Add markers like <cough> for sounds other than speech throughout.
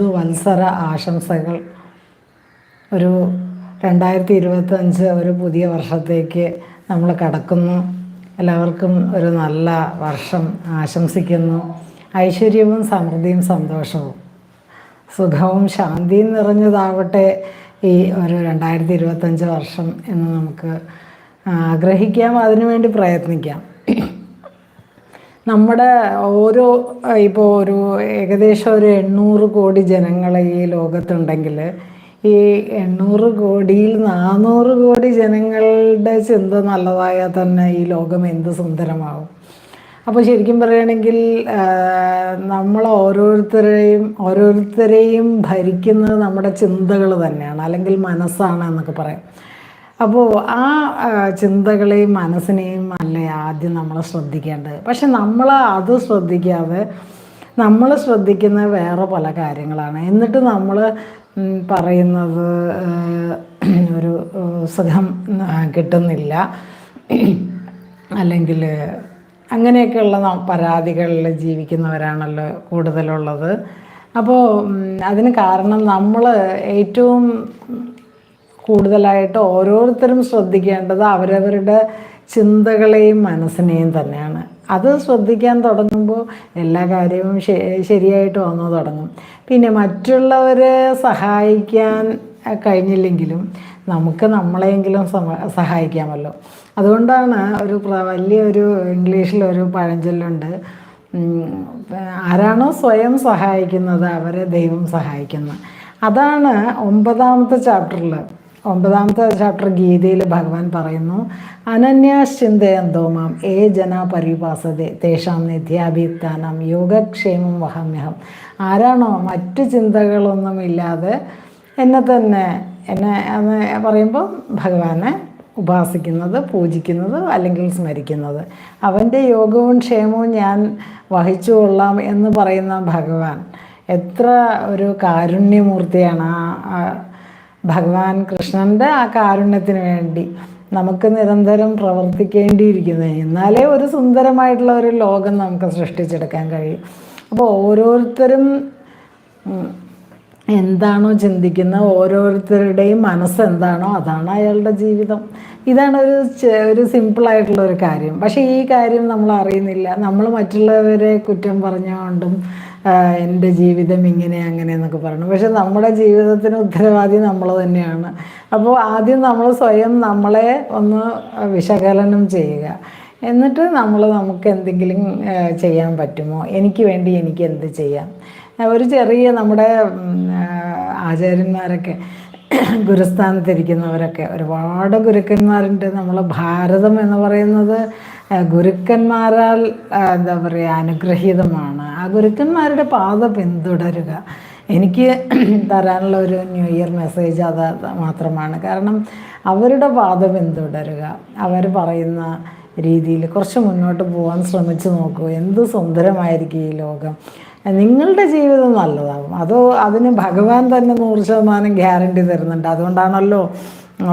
പുതുവത്സര ആശംസകൾ. ഒരു രണ്ടായിരത്തി ഇരുപത്തഞ്ച് ഒരു പുതിയ വർഷത്തേക്ക് നമ്മൾ കടക്കുന്നു. എല്ലാവർക്കും ഒരു നല്ല വർഷം ആശംസിക്കുന്നു. ഐശ്വര്യവും സമൃദ്ധിയും സന്തോഷവും. സുഖവും ശാന്തിയും നിറഞ്ഞതാവട്ടെ ഈ ഒരു രണ്ടായിരത്തി ഇരുപത്തഞ്ച് വർഷം എന്ന് നമുക്ക് ആഗ്രഹിക്കാം. അതിനുവേണ്ടി പ്രയത്നിക്കാം. നമ്മുടെ ഓരോ ഇപ്പോൾ ഒരു ഏകദേശം ഒരു എണ്ണൂറ് കോടി ജനങ്ങൾ ഈ ലോകത്തുണ്ടെങ്കിൽ ഈ എണ്ണൂറ് കോടിയിൽ നാനൂറ് കോടി ജനങ്ങളുടെ ചിന്ത നല്ലതായാൽ തന്നെ ഈ ലോകം എന്ത് സുന്ദരമാവും. അപ്പോൾ ശരിക്കും പറയുകയാണെങ്കിൽ നമ്മൾ ഓരോരുത്തരെയും ഓരോരുത്തരെയും ഭരിക്കുന്നത് നമ്മുടെ ചിന്തകൾ തന്നെയാണ് അല്ലെങ്കിൽ മനസ്സാണ് എന്നൊക്കെ പറയാം. അപ്പോൾ ആ ചിന്തകളെയും മനസ്സിനെയും അല്ലേ ആദ്യം നമ്മൾ ശ്രദ്ധിക്കേണ്ടത്. പക്ഷെ നമ്മൾ അത് ശ്രദ്ധിക്കാതെ നമ്മൾ ശ്രദ്ധിക്കുന്ന വേറെ പല കാര്യങ്ങളാണ്. എന്നിട്ട് നമ്മൾ പറയുന്നത് ഒരു സുഖം കിട്ടുന്നില്ല. അല്ലെങ്കിൽ അങ്ങനെയൊക്കെയുള്ള പരാതികളിൽ ജീവിക്കുന്നവരാണല്ലോ കൂടുതലുള്ളത്. അപ്പോൾ അതിന് കാരണം നമ്മൾ ഏറ്റവും കൂടുതലായിട്ട് ഓരോരുത്തരും ശ്രദ്ധിക്കേണ്ടത് അവരവരുടെ ചിന്തകളെയും മനസ്സിനെയും തന്നെയാണ്. അത് ശ്രദ്ധിക്കാൻ തുടങ്ങുമ്പോൾ എല്ലാ കാര്യവും ശരിയായിട്ട് വന്നു തുടങ്ങും. പിന്നെ മറ്റുള്ളവരെ സഹായിക്കാൻ കഴിഞ്ഞില്ലെങ്കിലും നമുക്ക് നമ്മളെങ്കിലും സമ- സഹായിക്കാമല്ലോ. അതുകൊണ്ടാണ് ഒരു വലിയൊരു ഇംഗ്ലീഷിലൊരു പഴഞ്ചൊല്ലുണ്ട്. ആരാണോ സ്വയം സഹായിക്കുന്നത് അവരെ ദൈവം സഹായിക്കുന്നത് അതാണ് ഒമ്പതാമത്തെ ചാപ്റ്ററിൽ ഒമ്പതാമത്തെ ചാപ്റ്റർ ഗീതയിൽ ഭഗവാൻ പറയുന്നു അനന്യാശ്ചിന്തയന്തോ മാം ഏ ജന പരിപാസതെ തേഷാം നിത്യാഭിയുക്താനാം യോഗക്ഷേമം വഹമ്യഹം. ആരാണോ മറ്റു ചിന്തകളൊന്നുമില്ലാതെ എന്നെ തന്നെ എന്നെ എന്ന് പറയുമ്പോൾ ഭഗവാനെ ഉപാസിക്കുന്നത് പൂജിക്കുന്നത് അല്ലെങ്കിൽ സ്മരിക്കുന്നത്. അവന്റെ യോഗവും ക്ഷേമവും ഞാൻ വഹിച്ചു കൊള്ളാം എന്ന് പറയുന്ന ഭഗവാൻ എത്ര ഒരു കാരുണ്യമൂർത്തിയാണ് ആ ഭഗവാൻ കൃഷ്ണന്റെ ആ കാരുണ്യത്തിന് വേണ്ടി നമുക്ക് നിരന്തരം പ്രവർത്തിക്കേണ്ടിയിരിക്കുന്നത് എന്നാലേ ഒരു സുന്ദരമായിട്ടുള്ള ഒരു ലോകം നമുക്ക് സൃഷ്ടിച്ചെടുക്കാൻ കഴിയും. അപ്പോൾ ഓരോരുത്തരും എന്താണോ ചിന്തിക്കുന്ന ഓരോരുത്തരുടെയും മനസ്സ് എന്താണോ അതാണ് അയാളുടെ ജീവിതം. ഇതാണ് ഒരു ഒരു സിമ്പിളായിട്ടുള്ള ഒരു കാര്യം. പക്ഷേ ഈ കാര്യം നമ്മൾ അറിയുന്നില്ല. നമ്മൾ മറ്റുള്ളവരെ കുറ്റം പറഞ്ഞുകൊണ്ടും എന്റെ ജീവിതം ഇങ്ങനെ അങ്ങനെ എന്നൊക്കെ പറഞ്ഞു. പക്ഷെ നമ്മുടെ ജീവിതത്തിന് ഉത്തരവാദി നമ്മൾ തന്നെയാണ്. അപ്പോൾ ആദ്യം നമ്മൾ സ്വയം നമ്മളെ ഒന്ന് വിശകലനം ചെയ്യുക. എന്നിട്ട് നമ്മൾ നമുക്ക് എന്തെങ്കിലും ചെയ്യാൻ പറ്റുമോ? എനിക്ക് വേണ്ടി എനിക്ക് എന്ത് ചെയ്യാം? ഒരു ചെറിയ നമ്മുടെ ആചാര്യന്മാരൊക്കെ ഗുരുസ്ഥാനത്തിരിക്കുന്നവരൊക്കെ ഒരുപാട് ഗുരുക്കന്മാരുണ്ട്. നമ്മൾ ഭാരതം എന്ന് പറയുന്നത് ഗുരുക്കന്മാരാൽ എന്താ പറയുക അനുഗ്രഹീതമാണ്. ആ ഗുരുക്കന്മാരുടെ പാത പിന്തുടരുക. എനിക്ക് <clears throat> തരാനുള്ള ഒരു ന്യൂ ഇയർ മെസ്സേജ് അത് മാത്രമാണ്. കാരണം അവരുടെ പാത പിന്തുടരുക. അവർ പറയുന്ന രീതിയിൽ കുറച്ച് മുന്നോട്ട് പോകാൻ ശ്രമിച്ചു നോക്കൂ. എന്ത് സുന്ദരമായിരിക്കും ഈ ലോകം. നിങ്ങളുടെ ജീവിതം നല്ലതാകും അതോ അതിന് ഭഗവാൻ തന്നെ നൂറ് ശതമാനം ഗ്യാരണ്ടി തരുന്നുണ്ട്. അതുകൊണ്ടാണല്ലോ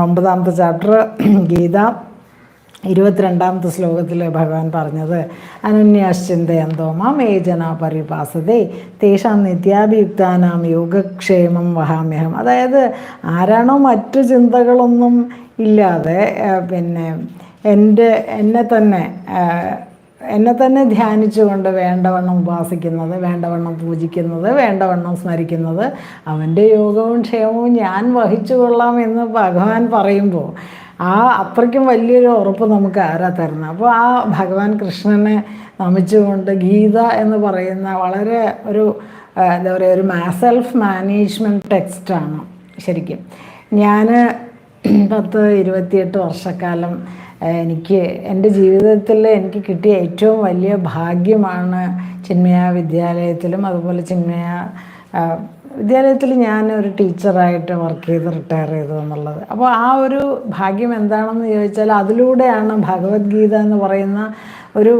ഒമ്പതാമത്തെ ചാപ്റ്റർ ഗീത ഇരുപത്തിരണ്ടാമത്തെ ശ്ലോകത്തിൽ ഭഗവാൻ പറഞ്ഞത് അനന്യാശ്ചിന്തയന്തോ മാം ഏ ജന പരിപാസതേ തേഷാം നിത്യാഭിയുക്താനാം യോഗക്ഷേമം വഹാമ്യഹം. അതായത് ആരാണോ മറ്റു ചിന്തകളൊന്നും ഇല്ലാതെ പിന്നെ എന്റെ എന്നെ തന്നെ എന്നെ തന്നെ ധ്യാനിച്ചുകൊണ്ട് വേണ്ടവണ്ണം ഉപാസിക്കുന്നത് വേണ്ടവണ്ണം പൂജിക്കുന്നത് വേണ്ടവണ്ണം സ്മരിക്കുന്നത് അവന്റെ യോഗവും ക്ഷേമവും ഞാൻ വഹിച്ചു കൊള്ളാം എന്ന് ഭഗവാൻ പറയുമ്പോൾ ആ അത്രയ്ക്കും വലിയൊരു ഉറപ്പ് നമുക്ക് ആരാ തരുന്നത് അപ്പോൾ ആ ഭഗവാൻ കൃഷ്ണനെ നമിച്ചുകൊണ്ട് ഗീത എന്ന് പറയുന്ന വളരെ ഒരു എന്താ പറയുക ഒരു മാ സെൽഫ് മാനേജ്മെന്റ് ടെക്സ്റ്റാണ് ശരിക്കും. ഞാൻ പത്ത് ഇരുപത്തിയെട്ട് വർഷക്കാലം എനിക്ക് എന്റെ ജീവിതത്തിൽ എനിക്ക് കിട്ടിയ ഏറ്റവും വലിയ ഭാഗ്യമാണ് ചിന്മയ വിദ്യാലയത്തിലും അതുപോലെ ചിന്മയ വിദ്യാലയത്തിൽ ഞാൻ ഒരു ടീച്ചറായിട്ട് വർക്ക് ചെയ്ത് റിട്ടയർ ചെയ്തു എന്നുള്ളത്. അപ്പോൾ ആ ഒരു ഭാഗ്യം എന്താണെന്ന് ചോദിച്ചാൽ അതിലൂടെയാണ് ഭഗവത്ഗീത എന്ന് പറയുന്ന ഒരു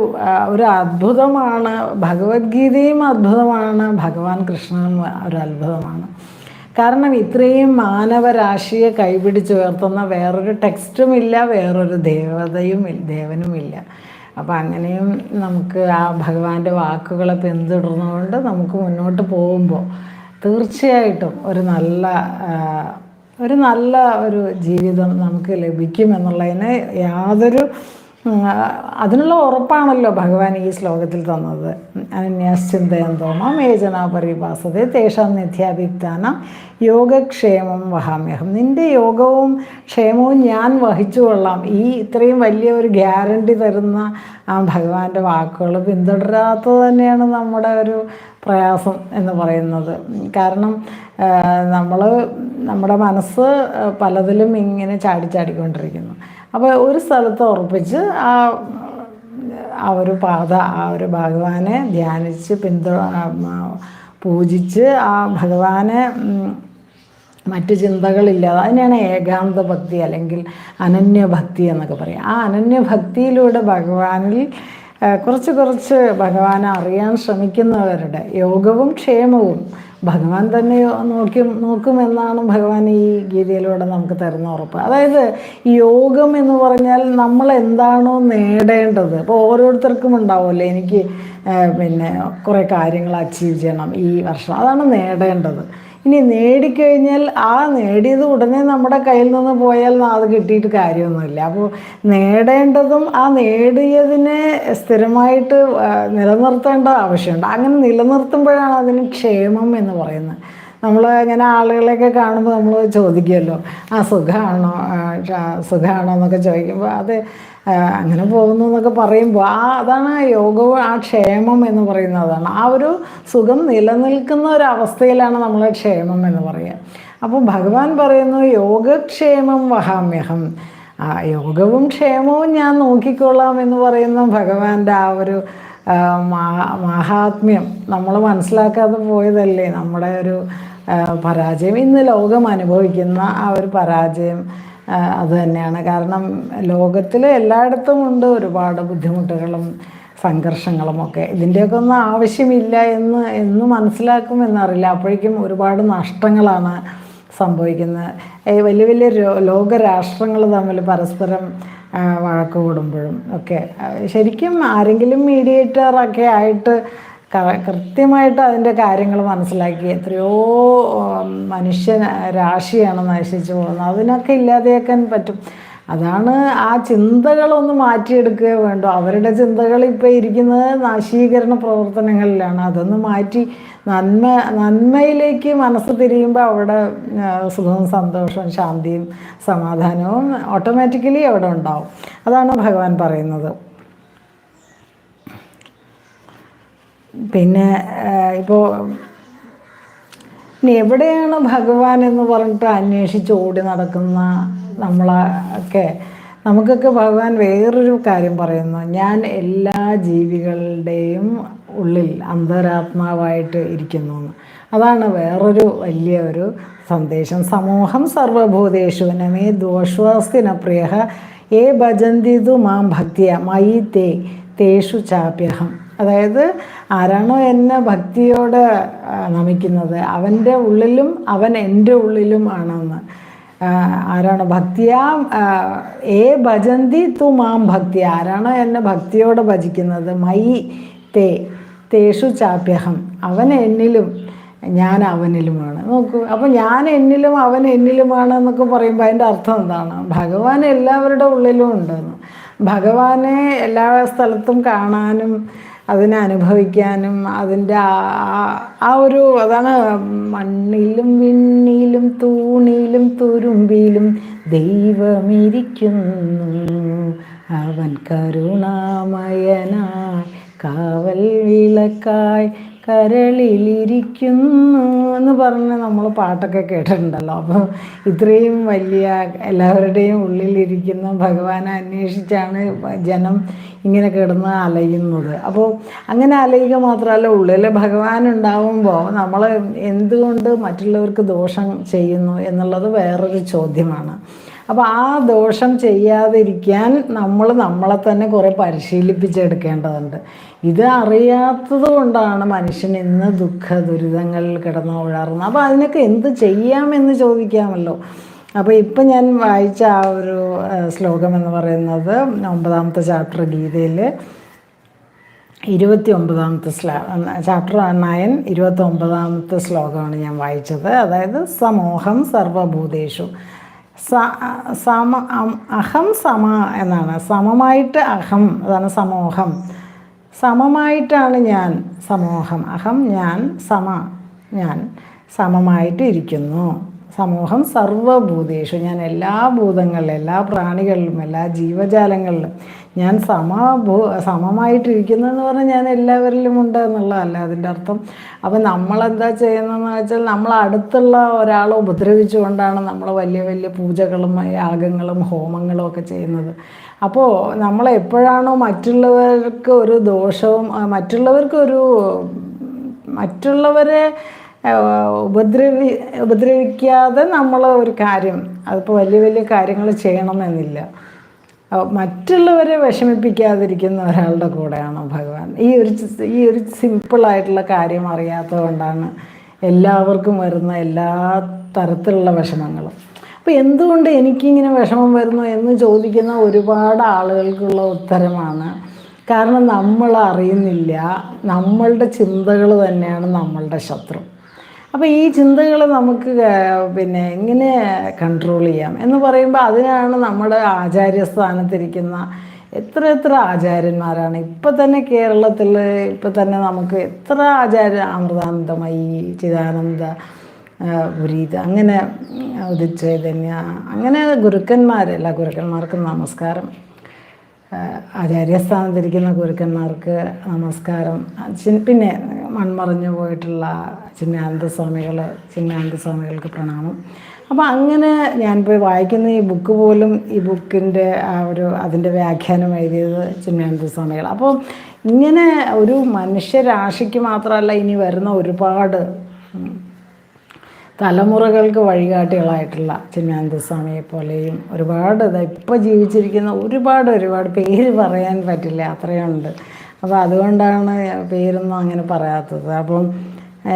ഒരു അത്ഭുതമാണ്. ഭഗവത്ഗീതയും അത്ഭുതമാണ്. ഭഗവാൻ കൃഷ്ണനും ഒരു അത്ഭുതമാണ്. കാരണം ഇത്രയും മാനവരാശിയെ കൈപിടിച്ചുയർത്തുന്ന വേറൊരു ടെക്സ്റ്റും ഇല്ല വേറൊരു ദേവതയും ദേവനുമില്ല. അപ്പം അങ്ങനെയും നമുക്ക് ആ ഭഗവാന്റെ വാക്കുകളെ പിന്തുടർന്നുകൊണ്ട് നമുക്ക് മുന്നോട്ട് പോകുമ്പോൾ തീർച്ചയായിട്ടും ഒരു നല്ല ഒരു നല്ല ഒരു ജീവിതം നമുക്ക് ലഭിക്കുമെന്നുള്ളതിന് യാതൊരു അതിനുള്ള ഉറപ്പാണല്ലോ ഭഗവാൻ ഈ ശ്ലോകത്തിൽ തന്നത്. അനന്യാശ്ചിന്തയന്തോമം ഏജന പരിഭാസത തേഷാം നിത്യാഭിക്താനം യോഗക്ഷേമം വഹാമ്യഹം. നിന്റെ യോഗവും ക്ഷേമവും ഞാൻ വഹിച്ചു കൊള്ളാം. ഈ ഇത്രയും വലിയ ഒരു ഗ്യാരണ്ടി തരുന്ന ഭഗവാന്റെ വാക്കുകൾ പിന്തുടരാത്തത് തന്നെയാണ് നമ്മുടെ ഒരു പ്രയാസം എന്ന് പറയുന്നത്. കാരണം നമ്മൾ നമ്മുടെ മനസ്സ് പലതിലും ഇങ്ങനെ ചാടി ചാടിക്കൊണ്ടിരിക്കുന്നു. അപ്പോൾ ഒരു സ്ഥലത്ത് ഉറപ്പിച്ച് ആ ആ ഒരു പാത ആ ഒരു ഭഗവാനെ ധ്യാനിച്ച് പിന്തു ആ, ആ, പൂജിച്ച് ആ ഭഗവാനെ മറ്റ് ചിന്തകളില്ലാതെ അതിനെയാണ് ഏകാന്ത ഭക്തി അല്ലെങ്കിൽ അനന്യഭക്തി എന്നൊക്കെ പറയും. ആ അനന്യഭക്തിയിലൂടെ ഭഗവാനിൽ കുറച്ച് കുറച്ച് ഭഗവാനെ അറിയാൻ ശ്രമിക്കുന്നവരുടെ യോഗവും ക്ഷേമവും ഭഗവാൻ തന്നെ നോക്കും നോക്കുമെന്നാണ് ഭഗവാൻ ഈ ഗീതയിലൂടെ നമുക്ക് തരുന്ന ഉറപ്പ്. അതായത് യോഗം എന്ന് പറഞ്ഞാൽ നമ്മൾ എന്താണോ നേടേണ്ടത്. ഇപ്പോൾ ഓരോരുത്തർക്കും ഉണ്ടാവുമല്ലോ. എനിക്ക് പിന്നെ കുറേ കാര്യങ്ങൾ അച്ചീവ് ചെയ്യണം ഈ വർഷം. അതാണ് നേടേണ്ടത്. ഇനി നേടിക്കഴിഞ്ഞാൽ ആ നേടിയത് ഉടനെ നമ്മുടെ കയ്യിൽ നിന്ന് പോയാൽ അത് കിട്ടിയിട്ട് കാര്യമൊന്നുമില്ല. അപ്പോൾ നേടേണ്ടതും ആ നേടിയതിനെ സ്ഥിരമായിട്ട് നിലനിർത്തേണ്ട ആവശ്യമുണ്ട്. അങ്ങനെ നിലനിർത്തുമ്പോഴാണ് അതിന് ക്ഷേമം എന്ന് പറയുന്നത്. നമ്മൾ ഇങ്ങനെ ആളുകളെയൊക്കെ കാണുമ്പോൾ നമ്മൾ ചോദിക്കുമല്ലോ ആ സുഖമാണോ? സുഖമാണോ? എന്നൊക്കെ ചോദിക്കുമ്പോൾ അത് അങ്ങനെ പോകുന്നു എന്നൊക്കെ പറയുമ്പോൾ ആ അതാണ് യോഗവും ആ ക്ഷേമം എന്ന് പറയുന്നതാണ് ആ ഒരു സുഖം നിലനിൽക്കുന്ന ഒരു അവസ്ഥയിലാണ് നമ്മൾ ക്ഷേമം എന്ന് പറയുക. അപ്പോൾ ഭഗവാൻ പറയുന്നു യോഗക്ഷേമം വഹാമ്യഹം. ആ യോഗവും ക്ഷേമവും ഞാൻ നോക്കിക്കൊള്ളാം എന്ന് പറയുന്ന ഭഗവാന്റെ ആ ഒരു മഹാത്മ്യം നമ്മൾ മനസ്സിലാക്കാതെ പോയതല്ലേ? നമ്മുടെ ഒരു പരാജയം. ഇന്ന് ലോകം അനുഭവിക്കുന്ന ആ ഒരു പരാജയം അത് തന്നെയാണ്. കാരണം ലോകത്തിൽ എല്ലായിടത്തും ഉണ്ട് ഒരുപാട് ബുദ്ധിമുട്ടുകളും സംഘർഷങ്ങളും ഒക്കെ. ഇതിന്റെയൊക്കെ ഒന്നും ആവശ്യമില്ല എന്ന് എന്ന് മനസ്സിലാക്കും മനസ്സിലാക്കുമെന്നറിയില്ല അപ്പോഴേക്കും ഒരുപാട് നഷ്ടങ്ങളാണ് സംഭവിക്കുന്നത്. വലിയ വലിയ ലോകരാഷ്ട്രങ്ങൾ തമ്മിൽ പരസ്പരം വഴക്ക് കൂടുമ്പോഴും ഒക്കെ. ശരിക്കും ആരെങ്കിലും മീഡിയേറ്ററൊക്കെ ആയിട്ട് കൃത്യമായിട്ട് അതിന്റെ കാര്യങ്ങൾ മനസ്സിലാക്കി എത്രയോ മനുഷ്യ രാശിയാണ് നശിച്ചു പോകുന്നത്. അതിനൊക്കെ ഇല്ലാതെയാക്കാൻ പറ്റും. അതാണ് ആ ചിന്തകളൊന്ന് മാറ്റിയെടുക്കുക വേണ്ടു. അവരുടെ ചിന്തകൾ ഇപ്പോൾ ഇരിക്കുന്നത് നാശീകരണ പ്രവർത്തനങ്ങളിലാണ്. അതൊന്ന് മാറ്റി നന്മ നന്മയിലേക്ക് മനസ്സ് തിരിയുമ്പോൾ അവിടെ സുഖവും സന്തോഷവും ശാന്തിയും സമാധാനവും ഓട്ടോമാറ്റിക്കലി അവിടെ ഉണ്ടാവും. അതാണ് ഭഗവാൻ പറയുന്നത്. പിന്നെ ഇപ്പോൾ ഇനി എവിടെയാണ് ഭഗവാൻ എന്ന് പറഞ്ഞിട്ട് അന്വേഷിച്ച് ഓടി നടക്കുന്ന നമ്മളൊക്കെ നമുക്കൊക്കെ ഭഗവാൻ വേറൊരു കാര്യം പറയുന്നു. ഞാൻ എല്ലാ ജീവികളുടെയും ഉള്ളിൽ അന്തരാത്മാവായിട്ട് ഇരിക്കുന്നു അതാണ് വേറൊരു വലിയ ഒരു സന്ദേശം. സമൂഹം സർവഭൂതേഷുവിനമേ ദോഷ്വാസ്തിന പ്രിയഹ. ഏ ഭജന്തിതു മാം ഭക്തിയ. മയി തേ തേഷു ചാപ്യഹം. അതായത് ആരാണോ എന്നെ ഭക്തിയോടെ നമിക്കുന്നത് അവന്റെ ഉള്ളിലും അവൻ എന്റെ ഉള്ളിലും ആണെന്ന്. ആരാണ് ഭക്തിയാ ഏ ഭജന്തി തു മാം ഭക്തി ആരാണോ എന്നെ ഭക്തിയോടെ ഭജിക്കുന്നത് മൈ തേ തേഷു ചാപ്യഹം അവൻ എന്നിലും ഞാൻ അവനിലുമാണ്. നോക്കൂ അപ്പോൾ ഞാൻ എന്നിലും അവൻ എന്നിലുമാണ് എന്നൊക്കെ പറയുമ്പോൾ അതിന്റെ അർത്ഥം എന്താണ്? ഭഗവാൻ എല്ലാവരുടെ ഉള്ളിലും ഉണ്ടെന്ന്. ഭഗവാനെ എല്ലാ സ്ഥലത്തും കാണാനും അതിനെ അനുഭവിക്കാനും അതിന്റെ ആ- ഒരു അതാണ് മണ്ണിലും വിണ്ണിലും തൂണിലും തുരുമ്പിലും ദൈവമിരിക്കുന്നു. അവൻ കരുണാമയനായി കാവൽ വിളക്കായി കരളിലിരിക്കുന്നു എന്ന് പറഞ്ഞ് നമ്മൾ പാട്ടൊക്കെ കേട്ടിട്ടുണ്ടല്ലോ. അപ്പോൾ ഇത്രയും വലിയ എല്ലാവരുടെയും ഉള്ളിലിരിക്കുന്ന ഭഗവാനെ അന്വേഷിച്ചാണ് ജനം ഇങ്ങനെ കിടന്ന് അലയുന്നത്. അപ്പോൾ അങ്ങനെ അലയുക മാത്രമല്ല ഉള്ളിൽ ഭഗവാൻ ഉണ്ടാവുമ്പോൾ നമ്മൾ എന്തുകൊണ്ട് മറ്റുള്ളവർക്ക് ദോഷം ചെയ്യുന്നു എന്നുള്ളത് വേറൊരു ചോദ്യമാണ്. അപ്പോൾ ആ ദോഷം ചെയ്യാതിരിക്കാൻ നമ്മൾ നമ്മളെ തന്നെ കുറേ പരിശീലിപ്പിച്ചെടുക്കേണ്ടതുണ്ട്. ഇത് അറിയാത്തത് കൊണ്ടാണ് മനുഷ്യൻ ഇന്ന് ദുഃഖ ദുരിതങ്ങളിൽ കിടന്ന് ഉഴറുന്നത്. അപ്പോൾ അതിനൊക്കെ എന്ത് ചെയ്യാമെന്ന് ചോദിക്കാമല്ലോ. അപ്പോൾ ഇപ്പം ഞാൻ വായിച്ച ആ ഒരു ശ്ലോകം എന്ന് പറയുന്നത് ഒമ്പതാമത്തെ ചാപ്റ്റർ ഗീതയിൽ ഇരുപത്തി ഒമ്പതാമത്തെ ശ്ലാ ചാപ്റ്റർ നയൻ ഇരുപത്തി ഒമ്പതാമത്തെ ശ്ലോകമാണ് ഞാൻ വായിച്ചത്. അതായത് സമോഹം സർവഭൂതേഷു. സമ അഹം സമ എന്നാണ്. സമമായിട്ട് അഹം അതാണ് സമോഹം. സമമായിട്ടാണ് ഞാൻ സമൂഹം. അഹം ഞാൻ സമ ഞാൻ സമമായിട്ട് ഇരിക്കുന്നു സമൂഹം സർവഭൂതേഷു. ഞാൻ എല്ലാ ഭൂതങ്ങളിലും എല്ലാ പ്രാണികളിലും എല്ലാ ജീവജാലങ്ങളിലും ഞാൻ സമഭൂ സമമായിട്ടിരിക്കുന്നതെന്ന് പറഞ്ഞാൽ ഞാൻ എല്ലാവരിലും ഉണ്ട് എന്നുള്ളതല്ല അതിന്റെ അർത്ഥം. അപ്പം നമ്മളെന്താ ചെയ്യുന്നതെന്ന് വെച്ചാൽ നമ്മൾ അടുത്തുള്ള ഒരാളെ ഉപദ്രവിച്ചുകൊണ്ടാണ് നമ്മൾ വലിയ വലിയ പൂജകളും യാഗങ്ങളും ഹോമങ്ങളും ഒക്കെ ചെയ്യുന്നത്. അപ്പോൾ നമ്മൾ എപ്പോഴാണോ മറ്റുള്ളവർക്ക് ഒരു ദോഷവും മറ്റുള്ളവർക്കൊരു മറ്റുള്ളവരെ ഉപദ്രവി ഉപദ്രവിക്കാതെ നമ്മൾ ഒരു കാര്യം അതിപ്പോൾ വലിയ വലിയ കാര്യങ്ങൾ ചെയ്യണമെന്നില്ല. മറ്റുള്ളവരെ വിഷമിപ്പിക്കാതിരിക്കുന്ന ഒരാളുടെ കൂടെയാണ് ഭഗവാൻ. ഈ ഒരു ഈ ഒരു സിമ്പിളായിട്ടുള്ള കാര്യം അറിയാത്തത് കൊണ്ടാണ് എല്ലാവർക്കും വരുന്ന എല്ലാ തരത്തിലുള്ള വിഷമങ്ങളും. അപ്പോൾ എന്തുകൊണ്ട് എനിക്കിങ്ങനെ വിഷമം വരുന്നു എന്ന് ചോദിക്കുന്ന ഒരുപാട് ആളുകൾക്കുള്ള ഉത്തരമാണ്. കാരണം നമ്മൾ അറിയുന്നില്ല നമ്മളുടെ ചിന്തകൾ തന്നെയാണ് നമ്മളുടെ ശത്രു. അപ്പോൾ ഈ ചിന്തകൾ നമുക്ക് പിന്നെ എങ്ങനെ കൺട്രോൾ ചെയ്യാം? എന്ന് പറയുമ്പോൾ അതിനാണ് നമ്മുടെ ആചാര്യസ്ഥാനത്തിരിക്കുന്ന എത്ര എത്ര ആചാര്യന്മാരാണ്. ഇപ്പം തന്നെ കേരളത്തിൽ ഇപ്പം തന്നെ നമുക്ക് എത്ര ആചാര്യ അമൃതാനന്ദമയി ചിദാനന്ദ പുരീത് അങ്ങനെ ഉദിച്ചൈതന്യ അങ്ങനെ ഗുരുക്കന്മാർ എല്ലാ ഗുരുക്കന്മാർക്കും നമസ്കാരം. ആചാര്യസ്ഥാനത്തിരിക്കുന്ന ഗുരുക്കന്മാർക്ക് നമസ്കാരം. പിന്നെ മൺമറഞ്ഞു പോയിട്ടുള്ള ചിന്മയാനന്ദ സ്വാമികൾ ചിന്മയാനന്ദ സ്വാമികൾക്ക് പ്രണാമം. അപ്പോൾ അങ്ങനെ ഞാൻ ഞാനിപ്പോൾ വായിക്കുന്ന ഈ ബുക്ക് പോലും ഈ ബുക്കിന്റെ ആ ഒരു അതിന്റെ വ്യാഖ്യാനം എഴുതിയത് ചിന്മയാനന്ദ സ്വാമികൾ അപ്പോൾ ഇങ്ങനെ ഒരു മനുഷ്യരാശിക്ക് മാത്രമല്ല ഇനി വരുന്ന ഒരുപാട് തലമുറകൾക്ക് വഴികാട്ടികളായിട്ടുള്ള ചിന്മാനന്ദ സ്വാമിയെ പോലെയും ഒരുപാട് ഇപ്പോൾ ജീവിച്ചിരിക്കുന്ന ഒരുപാട് ഒരുപാട് പേര് പറയാൻ പറ്റില്ല അത്രയുണ്ട് അപ്പോൾ അതുകൊണ്ടാണ് പേരൊന്നും അങ്ങനെ പറയാത്തത്. അപ്പം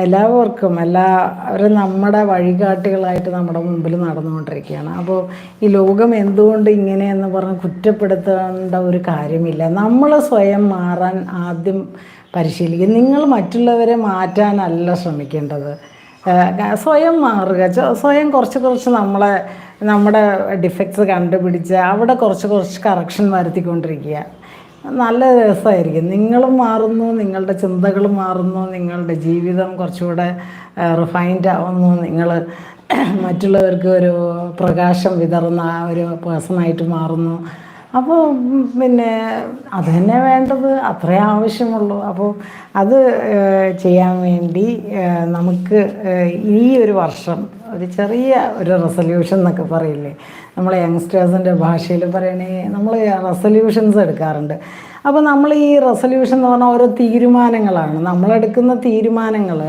എല്ലാവർക്കും എല്ലാവരും നമ്മുടെ വഴികാട്ടികളായിട്ട് നമ്മുടെ മുമ്പിൽ നടന്നുകൊണ്ടിരിക്കുകയാണ്. അപ്പോൾ ഈ ലോകം എന്തുകൊണ്ട് ഇങ്ങനെയെന്ന് പറഞ്ഞ് കുറ്റപ്പെടുത്തേണ്ട ഒരു കാര്യമില്ല. നമ്മൾ സ്വയം മാറാൻ ആദ്യം പരിശീലിക്കും. നിങ്ങൾ മറ്റുള്ളവരെ മാറ്റാനല്ല ശ്രമിക്കേണ്ടത്. സ്വയം മാറുക. സ്വയം കുറച്ച് കുറച്ച് നമ്മളെ നമ്മുടെ ഡിഫക്ട്സ് കണ്ടുപിടിച്ച് അവിടെ കുറച്ച് കുറച്ച് കറക്ഷൻ വരുത്തിക്കൊണ്ടിരിക്കുക. നല്ല രസമായിരിക്കും. നിങ്ങളും മാറുന്നു നിങ്ങളുടെ ചിന്തകൾ മാറുന്നു നിങ്ങളുടെ ജീവിതം കുറച്ചുകൂടെ റിഫൈൻഡ് ആവുന്നു. നിങ്ങൾ മറ്റുള്ളവർക്ക് ഒരു പ്രകാശം വിതറുന്ന ഒരു പേഴ്സണായിട്ട് മാറുന്നു. അപ്പോൾ പിന്നെ അത് തന്നെ വേണ്ടത് അത്രേ ആവശ്യമുള്ളൂ. അപ്പോൾ അത് ചെയ്യാൻ വേണ്ടി നമുക്ക് ഈ ഒരു വർഷം ഒരു ചെറിയ ഒരു റെസൊല്യൂഷൻ എന്നൊക്കെ പറയില്ലേ? നമ്മൾ യങ്സ്റ്റേഴ്സിന്റെ ഭാഷയിൽ പറയണേ നമ്മൾ റെസൊല്യൂഷൻസ് എടുക്കാറുണ്ട്. അപ്പോൾ നമ്മൾ ഈ റെസൊല്യൂഷൻ എന്ന് പറഞ്ഞാൽ ഓരോ തീരുമാനങ്ങളാണ്. നമ്മളെടുക്കുന്ന തീരുമാനങ്ങൾ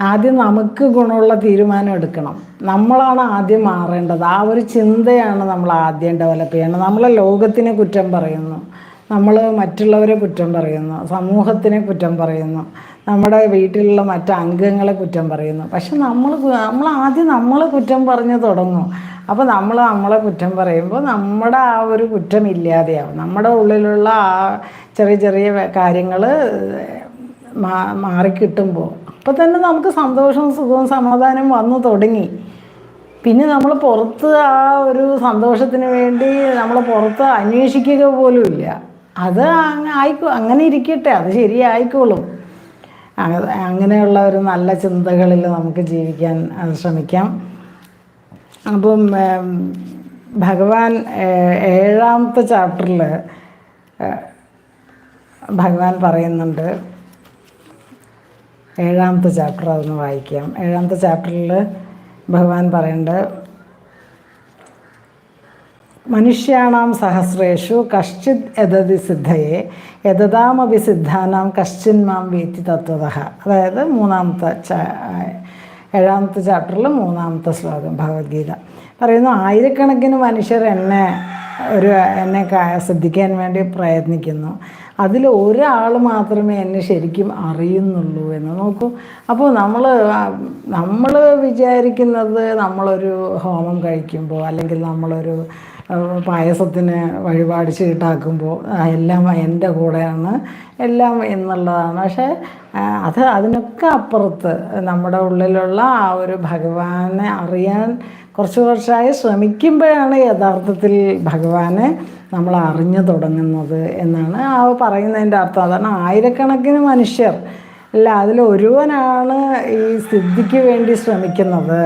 ആദ്യം നമുക്ക് ഗുണമുള്ള തീരുമാനം എടുക്കണം. നമ്മളാണ് ആദ്യം മാറേണ്ടത്. ആ ഒരു ചിന്തയാണ് നമ്മൾ ആദ്യം ഡെവലപ്പ് ചെയ്യേണ്ടത്. നമ്മളെ ലോകത്തിനെ കുറ്റം പറയുന്നു. നമ്മൾ മറ്റുള്ളവരെ കുറ്റം പറയുന്നു. സമൂഹത്തിനെ കുറ്റം പറയുന്നു. നമ്മുടെ വീട്ടിലുള്ള മറ്റ് അംഗങ്ങളെ കുറ്റം പറയുന്നു. പക്ഷെ നമ്മൾ നമ്മൾ ആദ്യം നമ്മൾ കുറ്റം പറഞ്ഞ് തുടങ്ങും. അപ്പോൾ നമ്മൾ നമ്മളെ കുറ്റം പറയുമ്പോൾ നമ്മുടെ ആ ഒരു കുറ്റം ഇല്ലാതെയാവും. നമ്മുടെ ഉള്ളിലുള്ള ആ ചെറിയ ചെറിയ കാര്യങ്ങൾ മാറിക്കിട്ടുമ്പോൾ അപ്പോൾ തന്നെ നമുക്ക് സന്തോഷവും സുഖവും സമാധാനവും വന്നു തുടങ്ങി. പിന്നെ നമ്മൾ പുറത്ത് ആ ഒരു സന്തോഷത്തിന് വേണ്ടി നമ്മൾ പുറത്ത് അന്വേഷിക്കുക പോലും ഇല്ല. അത് അങ്ങ് ആയിക്കോ അങ്ങനെ ഇരിക്കട്ടെ അത് ശരിയായിക്കോളും. അങ്ങ- അങ്ങനെയുള്ള ഒരു നല്ല ചിന്തകളിൽ നമുക്ക് ജീവിക്കാൻ ശ്രമിക്കാം. അപ്പം ഭഗവാൻ ഏഴാമത്തെ ചാപ്റ്ററിൽ ഭഗവാൻ പറയുന്നുണ്ട് ഏഴാമത്തെ ചാപ്റ്റർ അതൊന്ന് വായിക്കാം. ഏഴാമത്തെ ചാപ്റ്ററിൽ ഭഗവാൻ പറയേണ്ടത് മനുഷ്യാണാം സഹസ്രേഷു കശ്ചിത് യഥതി സിദ്ധയെ യദതാമപി സിദ്ധാനാം കശ്ചിൻ മാം വേത്തി തത്വത. അതായത് മൂന്നാമത്തെ ഏഴാമത്തെ ചാപ്റ്ററിൽ മൂന്നാമത്തെ ശ്ലോകം ഭഗവത്ഗീത. പറയുന്നു ആയിരക്കണക്കിന് മനുഷ്യർ എന്നെ ഒരു എന്നെ ശ്രദ്ധിക്കാൻ വേണ്ടി പ്രയത്നിക്കുന്നു. അതിൽ ഒരാൾ മാത്രമേ എന്നെ ശരിക്കും അറിയുന്നുള്ളൂ എന്ന് നോക്കൂ. അപ്പോൾ നമ്മൾ നമ്മൾ വിചാരിക്കുന്നത് നമ്മളൊരു ഹോമം കഴിക്കുമ്പോൾ അല്ലെങ്കിൽ നമ്മളൊരു പായസത്തിന് വഴിപാട് ചീട്ടാക്കുമ്പോൾ എല്ലാം എന്റെ കൂടെയാണ് എല്ലാം എന്നുള്ളതാണ്. പക്ഷേ അത് അതിനൊക്കെ അപ്പുറത്ത് നമ്മുടെ ഉള്ളിലുള്ള ആ ഒരു ഭഗവാനെ അറിയാൻ കുറച്ച് കുറച്ചായി ശ്രമിക്കുമ്പോഴാണ് യഥാർത്ഥത്തിൽ ഭഗവാനെ നമ്മൾ അറിഞ്ഞു തുടങ്ങുന്നത് എന്നാണ് ആ പറയുന്നതിന്റെ അർത്ഥം. അതാണ് ആയിരക്കണക്കിന് മനുഷ്യർ. അല്ല അതിൽ ഒരുവനാണ് ഈ സിദ്ധിക്ക് വേണ്ടി ശ്രമിക്കുന്നത്.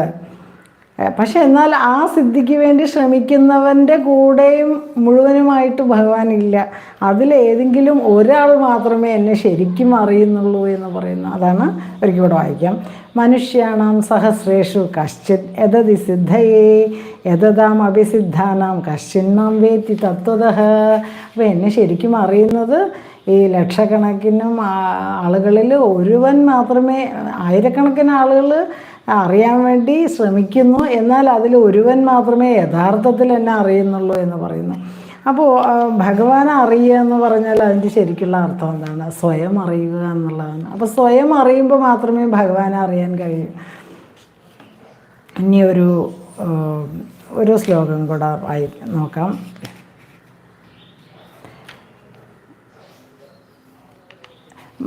പക്ഷെ എന്നാൽ ആ സിദ്ധിക്ക് വേണ്ടി ശ്രമിക്കുന്നവന്റെ കൂടെയും മുഴുവനുമായിട്ട് ഭഗവാൻ ഇല്ല. അതിലേതെങ്കിലും ഒരാൾ മാത്രമേ എന്നെ ശരിക്കും അറിയുന്നുള്ളൂ എന്ന് പറയുന്നു. അതാണ് ഒരിക്കൽ കൂടെ വായിക്കാം. മനുഷ്യാണാം സഹസ്രേഷു കശ്ചിത് യഥതി സിദ്ധയേ യഥതാം അഭിസിദ്ധാനാം കശ്ചിന്നാം വേത്തി തത്വത. അപ്പോൾ എന്നെ ശരിക്കും അറിയുന്നത് ഈ ലക്ഷക്കണക്കിനും ആളുകളിൽ ഒരുവൻ മാത്രമേ ആയിരക്കണക്കിന് ആളുകൾ അറിയാൻ വേണ്ടി ശ്രമിക്കുന്നു. എന്നാൽ അതിൽ ഒരുവൻ മാത്രമേ യഥാർത്ഥത്തിൽ എന്നെ അറിയുന്നുള്ളൂ എന്ന് പറയുന്നു. അപ്പോൾ ഭഗവാനെ അറിയുക എന്ന് പറഞ്ഞാൽ അതിന്റെ ശരിക്കുള്ള അർത്ഥം എന്താണ്? സ്വയം അറിയുക എന്നുള്ളതാണ്. അപ്പോൾ സ്വയം അറിയുമ്പോൾ മാത്രമേ ഭഗവാനെ അറിയാൻ കഴിയൂ. ഇനി ഒരു ഒരു ശ്ലോകം കൂടെ വായി നോക്കാം.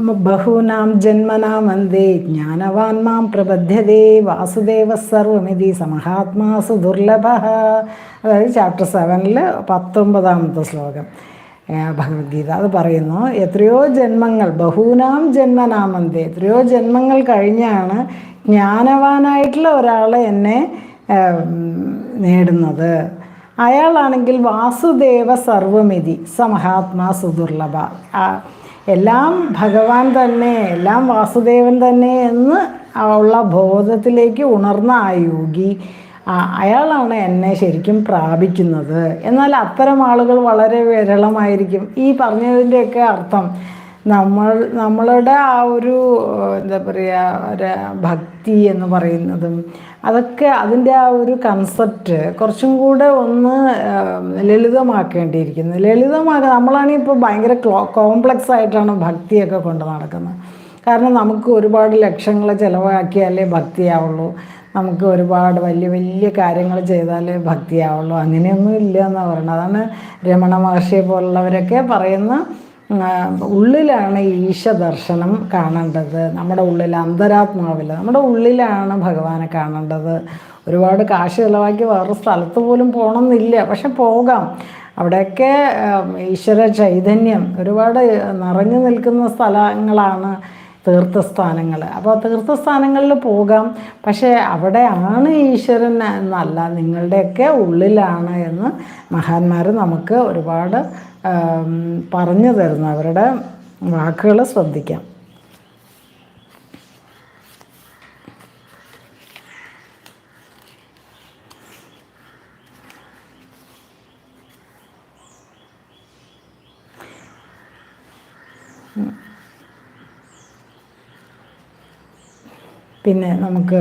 ബഹൂനാം ജന്മനാമന്ദേ ജ്ഞാനവാൻ മാം പ്രബദ്ധ്യതേ വാസുദേവ സർവമിതി സമഹാത്മാസു ദുർലഭ. അതായത് ചാപ്റ്റർ സെവനിൽ പത്തൊമ്പതാമത്തെ ശ്ലോകം. ഭഗവത്ഗീത അത് പറയുന്നു എത്രയോ ജന്മങ്ങൾ ബഹൂനാം ജന്മനാമന്തേ എത്രയോ ജന്മങ്ങൾ കഴിഞ്ഞാണ് ജ്ഞാനവാനായിട്ടുള്ള ഒരാൾ എന്നെ നേടുന്നത്. അയാളാണെങ്കിൽ വാസുദേവ സർവമിതി സമഹാത്മാ സുദുർലഭ എല്ലാം ഭഗവാൻ തന്നെ എല്ലാം വാസുദേവൻ തന്നെ എന്ന് ഉള്ള ബോധത്തിലേക്ക് ഉണർന്ന ആ യോഗി അയാളാണ് എന്നെ ശരിക്കും പ്രാപിക്കുന്നത്. എന്നാൽ അത്തരം ആളുകൾ വളരെ വിരളമായിരിക്കും. ഈ പറഞ്ഞതിന്റെയൊക്കെ അർത്ഥം നമ്മൾ നമ്മളുടെ ആ ഒരു എന്താ പറയുക ഒരു ഭക്തി എന്ന് പറയുന്നതും അതൊക്കെ അതിന്റെ ആ ഒരു കൺസെപ്റ്റ് കുറച്ചും കൂടെ ഒന്ന് ലളിതമാക്കേണ്ടിയിരിക്കുന്നു. ലളിതമാക്കുക നമ്മളാണ് ഇപ്പോൾ ഭയങ്കര കോംപ്ലക്സ് ആയിട്ടാണ് ഭക്തിയൊക്കെ കൊണ്ട് നടക്കുന്നത്. കാരണം നമുക്ക് ഒരുപാട് ലക്ഷങ്ങൾ ചിലവാക്കിയാലേ ഭക്തിയാവുള്ളൂ. നമുക്ക് ഒരുപാട് വലിയ വലിയ കാര്യങ്ങൾ ചെയ്താലേ ഭക്തിയാവുള്ളൂ. അങ്ങനെയൊന്നും ഇല്ല എന്നാണ് പറയുന്നത്. അതാണ് രമണ മഹർഷിയെ പോലുള്ളവരൊക്കെ പറയുന്ന ഉള്ളിലാണ് ഈശ ദർശനം കാണേണ്ടത്. നമ്മുടെ ഉള്ളിൽ അന്തരാത്മാവിൽ നമ്മുടെ ഉള്ളിലാണ് ഭഗവാനെ കാണേണ്ടത്. ഒരുപാട് കാശ് ചിലവാക്കി വേറെ സ്ഥലത്ത് പോലും പോകണമെന്നില്ല പക്ഷെ പോകാം. അവിടെയൊക്കെ ഈശ്വര ചൈതന്യം ഒരുപാട് നിറഞ്ഞു നിൽക്കുന്ന സ്ഥലങ്ങളാണ് തീർത്ഥസ്ഥാനങ്ങൾ അപ്പോൾ തീർത്ഥസ്ഥാനങ്ങളിൽ പോകാം. പക്ഷേ അവിടെയാണ് ഈശ്വരൻ എന്നല്ല. നിങ്ങളുടെയൊക്കെ ഉള്ളിലാണ് എന്ന് മഹാന്മാർ നമുക്ക് ഒരുപാട് പറഞ്ഞു തരുന്നു. അവരുടെ വാക്കുകൾ ശ്രദ്ധിക്കാം. പിന്നെ നമുക്ക്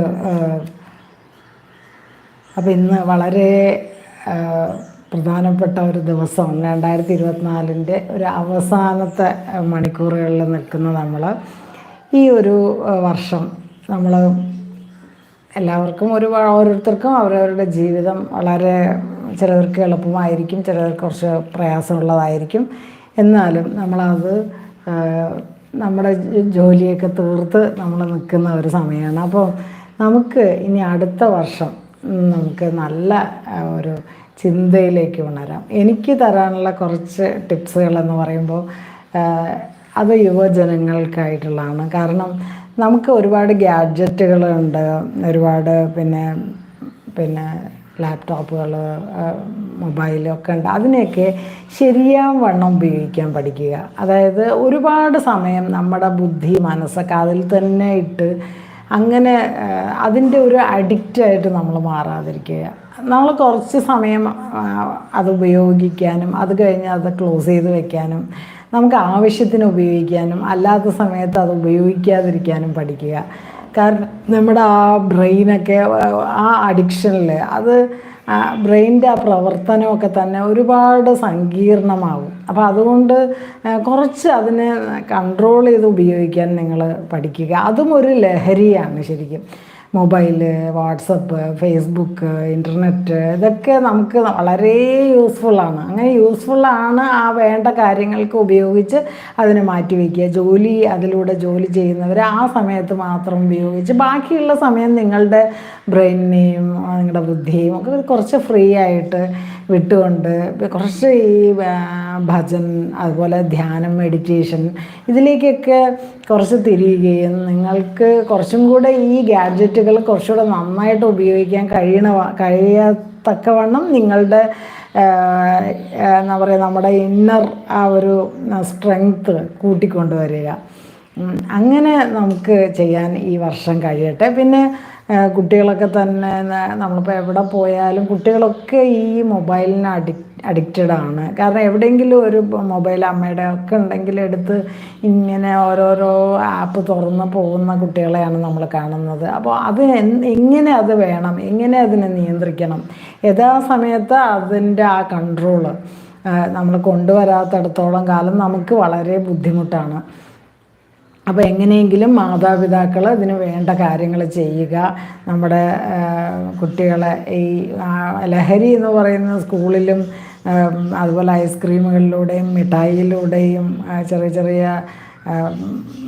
അപ്പം ഇന്ന് വളരെ പ്രധാനപ്പെട്ട ഒരു ദിവസം രണ്ടായിരത്തി ഇരുപത്തിനാലിന്റെ ഒരു അവസാനത്തെ മണിക്കൂറുകളിൽ നിൽക്കുന്ന നമ്മൾ ഈ ഒരു വർഷം നമ്മൾ എല്ലാവർക്കും ഒരു ഓരോരുത്തർക്കും അവരവരുടെ ജീവിതം വളരെ ചിലവർക്ക് എളുപ്പമായിരിക്കും ചിലവർക്ക് കുറച്ച് പ്രയാസമുള്ളതായിരിക്കും. എന്നാലും നമ്മളത് നമ്മുടെ ജോലിയൊക്കെ തീർത്ത് നമ്മൾ നിൽക്കുന്ന ഒരു സമയമാണ്. അപ്പോൾ നമുക്ക് ഇനി അടുത്ത വർഷം നമുക്ക് നല്ല ഒരു ചിന്തയിലേക്ക് ഉണരാം. എനിക്ക് തരാനുള്ള കുറച്ച് ടിപ്സുകൾ എന്ന് പറയുമ്പോൾ അത് യുവജനങ്ങൾക്കായിട്ടുള്ളതാണ്. കാരണം നമുക്ക് ഒരുപാട് ഗാഡ്ജറ്റുകളുണ്ട് ഒരുപാട് പിന്നെ പിന്നെ ലാപ്ടോപ്പുകൾ മൊബൈലൊക്കെ ഉണ്ട്. അതിനെയൊക്കെ ശരിയാവണ്ണം ഉപയോഗിക്കാൻ പഠിക്കുക. അതായത് ഒരുപാട് സമയം നമ്മുടെ ബുദ്ധി മനസ്സൊക്കെ അതിൽ തന്നെ ഇട്ട് അങ്ങനെ അതിന്റെ ഒരു അഡിക്റ്റായിട്ട് നമ്മൾ മാറാതിരിക്കുക. നമ്മൾ കുറച്ച് സമയം അത് ഉപയോഗിക്കാനും അത് കഴിഞ്ഞ് അത് ക്ലോസ് ചെയ്ത് വെക്കാനും നമുക്ക് ആവശ്യത്തിന് ഉപയോഗിക്കാനും അല്ലാത്ത സമയത്ത് അത് ഉപയോഗിക്കാതിരിക്കാനും പഠിക്കുക. കാരണം നമ്മുടെ ആ ബ്രെയിനൊക്കെ ആ അഡിക്ഷനിൽ അത് ബ്രെയിന്റെ ആ പ്രവർത്തനമൊക്കെ തന്നെ ഒരുപാട് സങ്കീർണമാവും. അപ്പോൾ അതുകൊണ്ട് കുറച്ച് അതിനെ കൺട്രോൾ ചെയ്ത് ഉപയോഗിക്കാൻ നിങ്ങൾ പഠിക്കുക. അതും ഒരു ലഹരിയാണ് ശരിക്കും. മൊബൈൽ വാട്സപ്പ് ഫേസ്ബുക്ക് ഇന്റർനെറ്റ് ഇതൊക്കെ നമുക്ക് വളരെ യൂസ്ഫുള്ളാണ് അങ്ങനെ യൂസ്ഫുള്ളാണ് ആ വേണ്ട കാര്യങ്ങൾക്ക് ഉപയോഗിച്ച് അതിനെ മാറ്റി വയ്ക്കുക. ജോലി അതിലൂടെ ജോലി ചെയ്യുന്നവർ ആ സമയത്ത് മാത്രം ഉപയോഗിച്ച് ബാക്കിയുള്ള സമയം നിങ്ങളുടെ ബ്രെയിനിനെയും നിങ്ങളുടെ ബുദ്ധിയും ഒക്കെ കുറച്ച് ഫ്രീ ആയിട്ട് വിട്ടുകൊണ്ട് കുറച്ച് ഈ ഭജൻ അതുപോലെ ധ്യാനം മെഡിറ്റേഷൻ ഇതിലേക്കൊക്കെ കുറച്ച് തിരിയുകയും നിങ്ങൾക്ക് കുറച്ചും കൂടെ ഈ ഗാഡ്ജറ്റുകൾ കുറച്ചുകൂടെ നന്നായിട്ട് ഉപയോഗിക്കാൻ കഴിയണ കഴിയത്തക്കവണ്ണം നിങ്ങളുടെ എന്താ പറയുക നമ്മുടെ ഇന്നർ ആ ഒരു സ്ട്രെങ്ത്ത് കൂട്ടിക്കൊണ്ടുവരിക. അങ്ങനെ നമുക്ക് ചെയ്യാൻ ഈ വർഷം കഴിയട്ടെ. പിന്നെ കുട്ടികളൊക്കെ തന്നെ നമ്മളിപ്പോൾ എവിടെ പോയാലും കുട്ടികളൊക്കെ ഈ മൊബൈലിന് അഡിക് അഡിക്റ്റഡ് ആണ്. കാരണം എവിടെയെങ്കിലും ഒരു മൊബൈൽ അമ്മയുടെ ഒക്കെ ഉണ്ടെങ്കിൽ എടുത്ത് ഇങ്ങനെ ഓരോരോ ആപ്പ് തുറന്ന് പോകുന്ന കുട്ടികളെയാണ് നമ്മൾ കാണുന്നത്. അപ്പോൾ അത് എങ്ങനെ അത് വേണം? എങ്ങനെ അതിനെ നിയന്ത്രിക്കണം? യഥാസമയത്ത് അതിന്റെ ആ കൺട്രോൾ നമ്മൾ കൊണ്ടുവരാത്തടത്തോളം കാലം നമുക്ക് വളരെ ബുദ്ധിമുട്ടാണ്. അപ്പോൾ എങ്ങനെയെങ്കിലും മാതാപിതാക്കൾ ഇതിന് വേണ്ട കാര്യങ്ങൾ ചെയ്യുക. നമ്മുടെ കുട്ടികളെ ഈ ലഹരി എന്ന് പറയുന്ന സ്കൂളിലും അതുപോലെ ഐസ്ക്രീമുകളിലൂടെയും മിഠായിയിലൂടെയും ചെറിയ ചെറിയ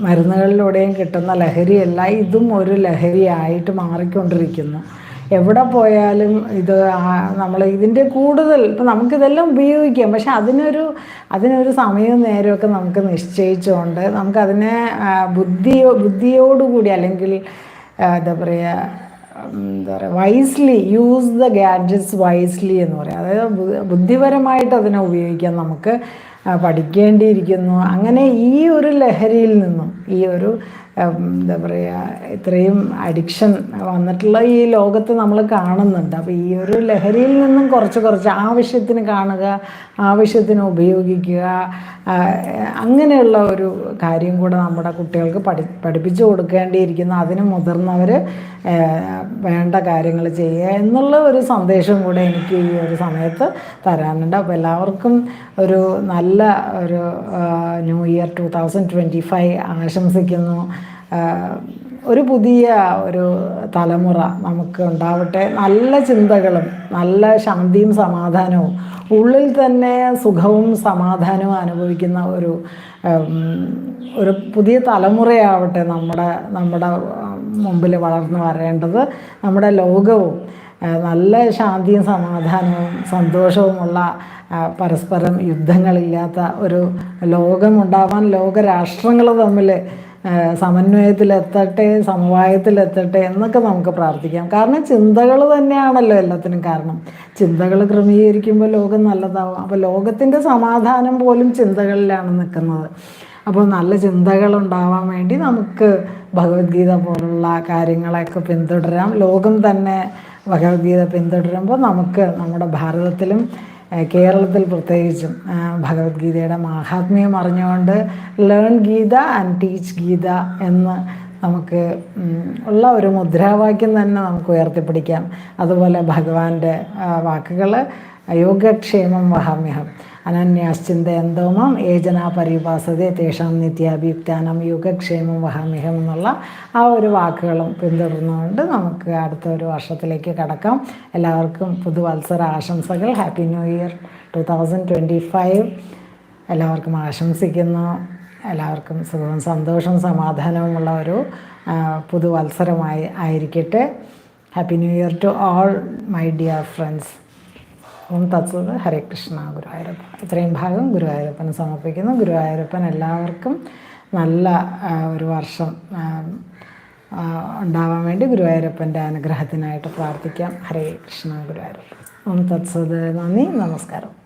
മരുന്നുകളിലൂടെയും കിട്ടുന്ന ലഹരിയല്ല ഇതും ഒരു ലഹരിയായിട്ട് മാറിക്കൊണ്ടിരിക്കുന്നു. എവിടെ പോയാലും ഇത് നമ്മൾ ഇതിന്റെ കൂടുതൽ ഇപ്പം നമുക്കിതെല്ലാം ഉപയോഗിക്കാം. പക്ഷെ അതിനൊരു അതിനൊരു സമയവും നേരമൊക്കെ നമുക്ക് നിശ്ചയിച്ചുകൊണ്ട് നമുക്കതിനെ ബുദ്ധിയോ ബുദ്ധിയോടുകൂടി അല്ലെങ്കിൽ എന്താ പറയുക എന്താ പറയുക wisely use the gadgets wisely എന്ന് പറയാം. അതായത് ബുദ്ധിപരമായിട്ട് അതിനെ ഉപയോഗിക്കാൻ നമുക്ക് പഠിക്കേണ്ടിയിരിക്കുന്നു. അങ്ങനെ ഈ ഒരു ലഹരിയിൽ നിന്നും ഈ ഒരു എന്താ പറയുക ഇത്രയും അഡിക്ഷൻ വന്നിട്ടുള്ള ഈ ലോകത്ത് നമ്മൾ കാണുന്നുണ്ട്. അപ്പോൾ ഈ ഒരു ലഹരിയിൽ നിന്നും കുറച്ച് കുറച്ച് ആവശ്യത്തിന് കാണുക ആവശ്യത്തിന് ഉപയോഗിക്കുക അങ്ങനെയുള്ള ഒരു കാര്യം കൂടെ നമ്മുടെ കുട്ടികൾക്ക് പഠി പഠിപ്പിച്ചു കൊടുക്കേണ്ടിയിരിക്കുന്നു. അതിന് മുതിർന്നവർ വേണ്ട കാര്യങ്ങൾ ചെയ്യുക എന്നുള്ള ഒരു സന്ദേശം കൂടെ എനിക്ക് ഈ ഒരു സമയത്ത് തരാനുണ്ട്. അപ്പോൾ എല്ലാവർക്കും ഒരു നല്ല ഒരു new year two thousand twenty five ആശംസിക്കുന്നു. ഒരു പുതിയ ഒരു തലമുറ നമുക്ക് ഉണ്ടാവട്ടെ. നല്ല ചിന്തകളും നല്ല ശാന്തിയും സമാധാനവും ഉള്ളിൽ തന്നെ സുഖവും സമാധാനവും അനുഭവിക്കുന്ന ഒരു ഒരു പുതിയ തലമുറയാവട്ടെ നമ്മുടെ നമ്മുടെ മുമ്പിൽ വളർന്നു വരേണ്ടത്. നമ്മുടെ ലോകവും നല്ല ശാന്തിയും സമാധാനവും സന്തോഷവുമുള്ള പരസ്പരം യുദ്ധങ്ങളില്ലാത്ത ഒരു ലോകമുണ്ടാവാൻ ലോകരാഷ്ട്രങ്ങൾ തമ്മിൽ സമന്വയത്തിലെത്തട്ടെ സമവായത്തിലെത്തട്ടെ എന്നൊക്കെ നമുക്ക് പ്രാർത്ഥിക്കാം. കാരണം ചിന്തകൾ തന്നെയാണല്ലോ എല്ലാത്തിനും കാരണം. ചിന്തകൾ ക്രമീകരിക്കുമ്പോൾ ലോകം നല്ലതാവും. അപ്പോൾ ലോകത്തിന്റെ സമാധാനം പോലും ചിന്തകളിലാണ് നിൽക്കുന്നത്. അപ്പോൾ നല്ല ചിന്തകൾ ഉണ്ടാവാൻ വേണ്ടി നമുക്ക് ഭഗവത്ഗീത പോലുള്ള കാര്യങ്ങളൊക്കെ പിന്തുടരാം. ലോകം തന്നെ ഭഗവത്ഗീത പിന്തുടരുമ്പോൾ നമുക്ക് നമ്മുടെ ഭാരതത്തിലും കേരളത്തിൽ പ്രത്യേകിച്ചും ഭഗവത്ഗീതയുടെ മാഹാത്മ്യം അറിഞ്ഞുകൊണ്ട് learn Gita and teach Gita എന്ന് നമുക്ക് ഉള്ള ഒരു മുദ്രാവാക്യം തന്നെ നമുക്ക് ഉയർത്തിപ്പിടിക്കാം. അതുപോലെ ഭഗവാന്റെ വാക്കുകൾ യോഗക്ഷേമം വഹാമ്യഹം. അനന്യാശ്ചിന്തയന്തോമം ഏജന പരിഭാസതേ തേഷാം നിത്യാഭിയുക്താനം യുഗക്ഷേമം വഹാമിഹം എന്നുള്ള ആ ഒരു വാക്കുകളും പിന്തുടർന്നുകൊണ്ട് നമുക്ക് അടുത്ത ഒരു വർഷത്തിലേക്ക് കടക്കാം. എല്ലാവർക്കും പുതുവത്സര ആശംസകൾ. Happy new year two thousand twenty five എല്ലാവർക്കും ആശംസിക്കുന്നു. എല്ലാവർക്കും സുഖവും സന്തോഷവും സമാധാനവുമുള്ള ഒരു പുതുവത്സരമായി ആയിരിക്കട്ടെ. Happy new year to all my dear friends ഓം തത്സത് ഹരേ കൃഷ്ണ ഗുരുവായൂരപ്പൻ. ഇത്രയും ഭാഗം ഗുരുവായൂരപ്പന് സമർപ്പിക്കുന്നു. ഗുരുവായൂരപ്പൻ എല്ലാവർക്കും നല്ല ഒരു വർഷം ഉണ്ടാവാൻ വേണ്ടി ഗുരുവായൂരപ്പന്റെ അനുഗ്രഹത്തിനായിട്ട് പ്രാർത്ഥിക്കാം. ഹരേ കൃഷ്ണ ഗുരുവായൂരപ്പൻ. ഓം തത്സത് നന്ദി നമസ്കാരം.